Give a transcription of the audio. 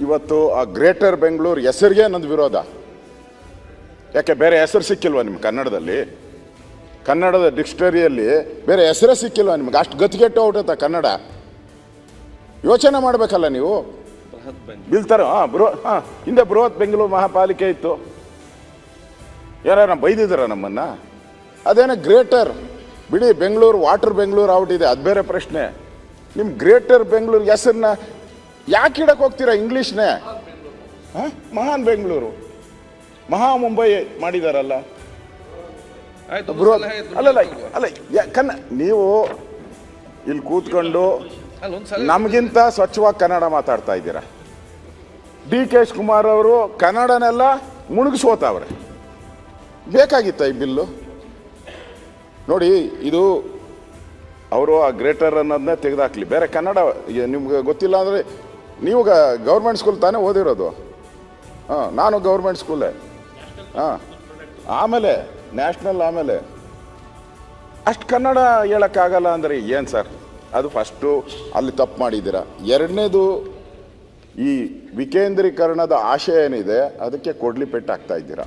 ಇವತ್ತು ಆ ಗ್ರೇಟರ್ ಬೆಂಗಳೂರು ಹೆಸರಿಗೆ ನಂದು ವಿರೋಧ. ಯಾಕೆ, ಬೇರೆ ಹೆಸರು ಸಿಕ್ಕಿಲ್ವಾ ನಿಮ್ಗೆ ಕನ್ನಡದಲ್ಲಿ? ಕನ್ನಡದ ಡಿಕ್ಷನರಿಯಲ್ಲಿ ಬೇರೆ ಹೆಸರೇ ಸಿಕ್ಕಿಲ್ವ ನಿಮ್ಗೆ? ಅಷ್ಟು ಗತಿಗೆಟ್ಟು ಹೊರಟತ್ತ ಕನ್ನಡ? ಯೋಚನೆ ಮಾಡಬೇಕಲ್ಲ ನೀವು? ಬೃಹತ್ ಬೀಳ್ತಾರ ಹಾಂ ಬೃಹ ಹಾಂ, ಹಿಂದೆ ಬೃಹತ್ ಬೆಂಗಳೂರು ಮಹಾಪಾಲಿಕೆ ಇತ್ತು. ಯಾರ ಬೈದಿದ್ದಾರ ನಮ್ಮನ್ನ? ಅದೇನೋ ಗ್ರೇಟರ್, ಬಿಡಿ ಬೆಂಗಳೂರು, ವಾಟರ್ ಬೆಂಗಳೂರು ಔಟ್ ಇದೆ, ಅದು ಬೇರೆ ಪ್ರಶ್ನೆ. ನಿಮ್ಮ ಗ್ರೇಟರ್ ಬೆಂಗಳೂರು ಹೆಸರನ್ನ ಯಾಕೆ ಇಡಕ್ಕೆ ಹೋಗ್ತೀರಾ ಇಂಗ್ಲೀಷ್ನೇ ಹಾಂ? ಮಹಾನ್ ಬೆಂಗಳೂರು. ಮಹಾ ಮುಂಬೈ ಮಾಡಿದಾರಲ್ಲ. ಬೃಹತ್ ಅಲ್ಲಲ್ಲ ಅಲ್ಲ ಕನ್ನ ನೀವು ಇಲ್ಲಿ ಕೂತ್ಕೊಂಡು ನಮಗಿಂತ ಸ್ವಚ್ಛವಾಗಿ ಕನ್ನಡ ಮಾತಾಡ್ತಾ ಇದ್ದೀರಾ? ಡಿ ಕೆ ಕುಮಾರ್ ಅವರು ಕನ್ನಡನೆಲ್ಲ ಮುಳುಗಿಸೋತಾವ್ರೆ ಬೇಕಾಗಿತ್ತ ಈ ಬಿಲ್ಲು? ನೋಡಿ ಇದು ಅವರು ಆ ಗ್ರೇಟರ್ ಅನ್ನೋದನ್ನೇ ತೆಗೆದಾಕ್ಲಿ. ಬೇರೆ ಕನ್ನಡ ನಿಮ್ಗೆ ಗೊತ್ತಿಲ್ಲ ಅಂದರೆ ನೀವು ಗೌರ್ಮೆಂಟ್ ಸ್ಕೂಲ್ ತಾನೇ ಓದಿರೋದು? ಹಾಂ, ನಾನು ಗೌರ್ಮೆಂಟ್ ಸ್ಕೂಲೇ ಹಾಂ, ಆಮೇಲೆ ನ್ಯಾಷನಲ್ ಆಮೇಲೆ. ಅಷ್ಟು ಕನ್ನಡ ಹೇಳೋಕ್ಕಾಗಲ್ಲ ಅಂದರೆ ಏನು ಸರ್? ಅದು ಫಸ್ಟು ಅಲ್ಲಿ ತಪ್ಪು ಮಾಡಿದ್ದೀರಾ? ಎರಡನೇದು, ಈ ವಿಕೇಂದ್ರೀಕರಣದ ಆಶಯ ಏನಿದೆ, ಅದಕ್ಕೆ ಕೊಡ್ಲಿ ಪೆಟ್ಟಾಗ್ತಾ ಇದ್ದೀರಾ?